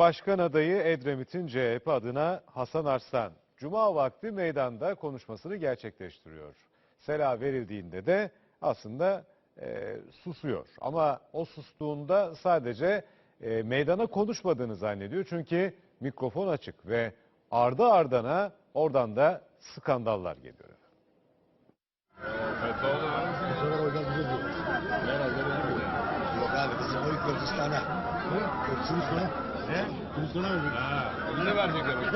Başkan adayı Edremit'in CHP adına Hasan Arslan, Cuma vakti meydanda konuşmasını gerçekleştiriyor. Sela verildiğinde de aslında e, susuyor. Ama o sustuğunda sadece e, meydana konuşmadığını zannediyor. Çünkü mikrofon açık ve ardı ardına oradan da skandallar geliyor. Yok abi bizim oy Kürdistan'a. Kürdistan'a. Verecekler?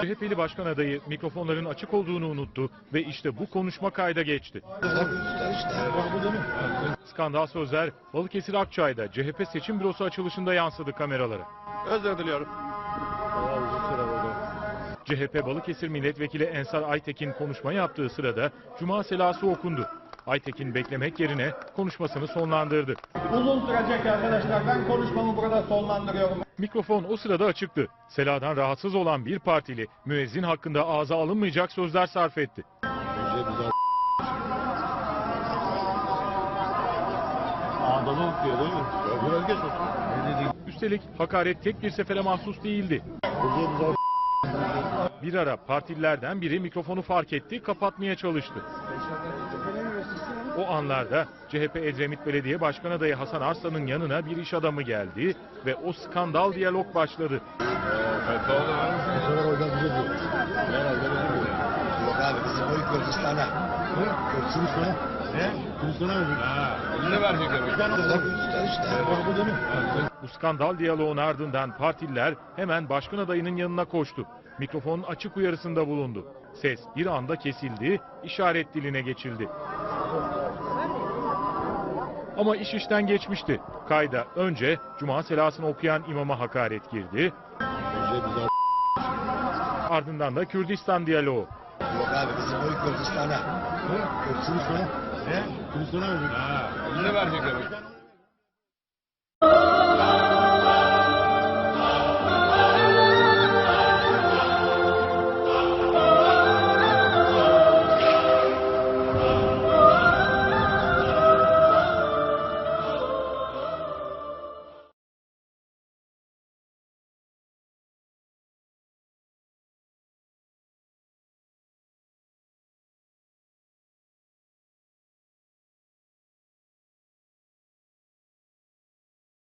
CHP'li başkan adayı mikrofonların açık olduğunu unuttu ve işte bu konuşma kayda geçti. Skandal sözler Balıkesir Akçay'da CHP seçim bürosu açılışında yansıdı kameralara. Özür diliyorum. CHP Balıkesir Milletvekili Ensar Aytekin konuşma yaptığı sırada Cuma selası okundu. Aytekin beklemek yerine konuşmasını sonlandırdı. Uzun sürecek arkadaşlar. Ben konuşmamı burada sonlandırıyorum. Mikrofon o sırada açıktı. Seladan rahatsız olan bir partili müezzin hakkında ağza alınmayacak sözler sarf etti. Önce bize Ağdalı okuyor değil mi? olsun. Ne dediğin? Üstelik hakaret tek bir sefere mahsus değildi. Bir ara partililerden biri mikrofonu fark etti, kapatmaya çalıştı. O anlarda CHP Edremit Belediye Başkan adayı Hasan Arslan'ın yanına bir iş adamı geldi ve o skandal diyalog başladı. Bu skandal diyaloğun ardından partililer hemen başkan adayının yanına koştu. Mikrofonun açık uyarısında bulundu. Ses bir anda kesildi, işaret diline geçildi. Ama iş işten geçmişti. Kayda önce Cuma selasını okuyan imama hakaret girdi. Önce bize Ardından da Kürdistan diyaloğu. Yok abi bizim oy Kürdistan'a. Kürdistan'a. Ne? Kürdistan'a verdik. Ha, ne verecekler?